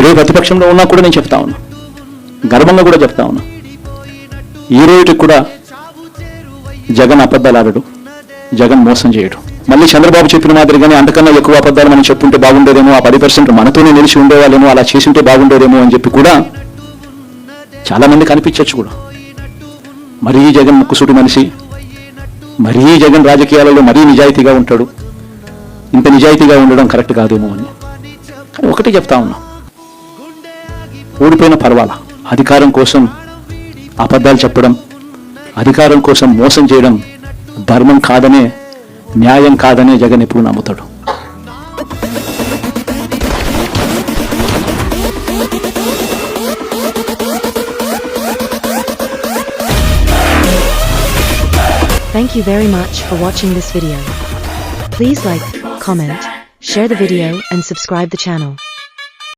ఈరోజు ప్రతిపక్షంలో ఉన్నా కూడా నేను చెప్తా ఉన్నా. గర్వంగా కూడా చెప్తా ఉన్నా. ఈ రోజు కూడా జగన్ అబద్ధాలాడడు జగన్ మోసం చేయడు. మళ్ళీ చంద్రబాబు చెప్పిన మాదిరిగానే అంతకన్నా ఎక్కువ అబద్ధాలు మనం చెప్పుంటే బాగుండేదేమో ఆ పది పర్సెంట్ మనతోనే నిలిచి ఉండేవాళ్ళేమో అలా చేసింటే బాగుండేదేమో అని చెప్పి కూడా చాలా మంది కనిపించవచ్చు కూడా. మరీ జగన్ ముక్కుసూటి మనిషి మరీ జగన్ రాజకీయాలలో మరీ నిజాయితీగా ఉంటాడు. ఇంత నిజాయితీగా ఉండడం కరెక్ట్ కాదేమో అని. కానీ ఒకటి చెప్తా ఉన్నాం. ఓడిపోయిన పర్వాలా అధికారం కోసం అబద్ధాలు చెప్పడం అధికారం కోసం మోసం చేయడం ధర్మం కాదనే న్యాయం కాదనే జగన్ ఎప్పుడు నమ్ముతాడు Thank you very much for watching this video. Please like, comment, share the video and subscribe the channel.